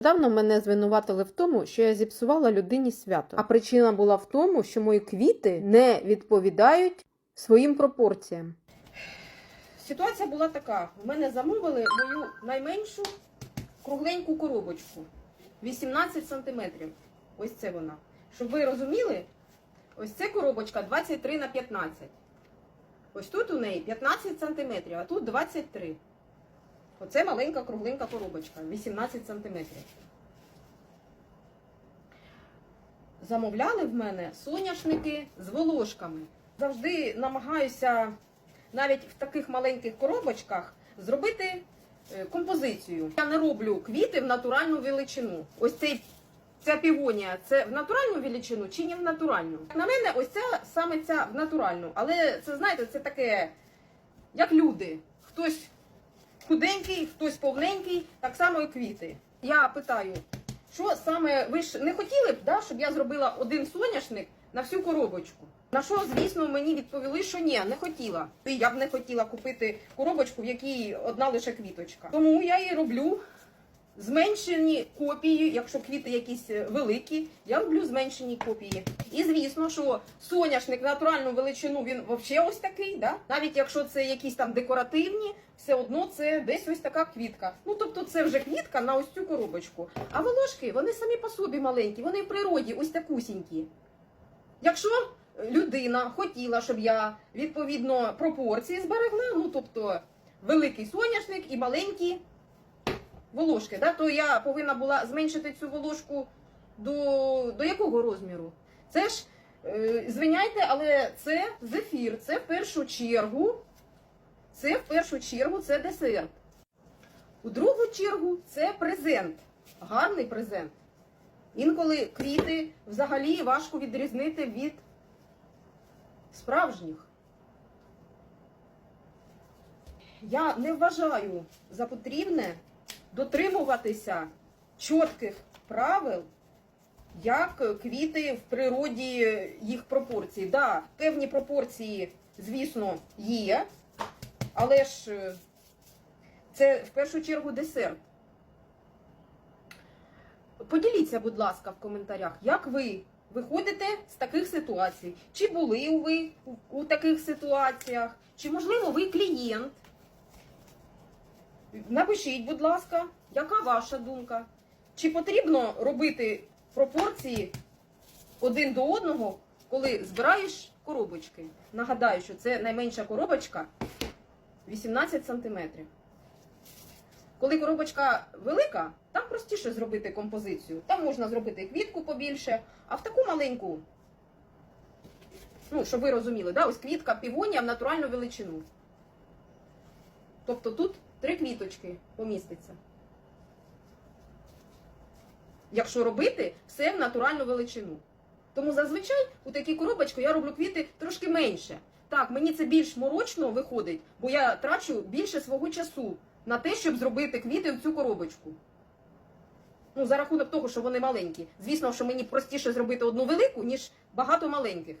Давно мене звинуватили в тому, що я зіпсувала людині свято. А причина була в тому, що мої квіти не відповідають своїм пропорціям. Ситуація була така: в мене замовили мою найменшу кругленьку коробочку 18 сантиметрів. Ось це вона. Щоб ви розуміли, ось це коробочка 23 на 15. Ось тут у неї 15 сантиметрів, а тут 23. Оце маленька кругленька коробочка, 18 сантиметрів. Замовляли в мене соняшники з волошками. Завжди намагаюся навіть в таких маленьких коробочках зробити е, композицію. Я не роблю квіти в натуральну величину. Ось цей ця півонія це в натуральну величину чи не в натуральну? На мене ось ця саме ця в натуральну. Але це знаєте, це таке, як люди. Хтось худенький, хтось повненький, так само і квіти. Я питаю, що саме ви ж не хотіли б, да, щоб я зробила один соняшник на всю коробочку? На що, звісно, мені відповіли, що ні, не хотіла. Я б не хотіла купити коробочку, в якій одна лише квіточка. Тому я її роблю зменшені копії, якщо квіти якісь е, великі, я роблю зменшені копії. І звісно, що соняшник натуральну величину він взагалі ось такий, да? навіть якщо це якісь там декоративні, все одно це десь ось така квітка. Ну тобто це вже квітка на ось цю коробочку. А волошки вони самі по собі маленькі, вони в природі ось такусінькі. Якщо людина хотіла, щоб я відповідно пропорції зберегла, ну тобто великий соняшник і маленькі волошки, да, то я повинна була зменшити цю волошку до, до якого розміру? Це ж, е, звиняйте, але це зефір, це в першу чергу, це в першу чергу це десерт. У другу чергу це презент, гарний презент. Інколи квіти взагалі важко відрізнити від справжніх. Я не вважаю за потрібне дотримуватися чітких правил, як квіти в природі їх пропорції. Да, певні пропорції, звісно, є, але ж е, це в першу чергу десерт. Поділіться, будь ласка, в коментарях, як ви виходите з таких ситуацій? Чи були ви у, таких ситуаціях? Чи, можливо, ви клієнт? Напишіть, будь ласка, яка ваша думка? Чи потрібно робити пропорції один до одного, коли збираєш коробочки? Нагадаю, що це найменша коробочка 18 сантиметрів. Коли коробочка велика, там простіше зробити композицію. Там можна зробити квітку побільше, а в таку маленьку, ну, щоб ви розуміли, да, ось квітка півонія в натуральну величину. Тобто тут три квіточки поміститься. Якщо робити все в натуральну величину. Тому зазвичай у такій коробочці я роблю квіти трошки менше. Так, мені це більш морочно виходить, бо я трачу більше свого часу на те, щоб зробити квіти в цю коробочку. Ну, за рахунок того, що вони маленькі. Звісно, що мені простіше зробити одну велику, ніж багато маленьких.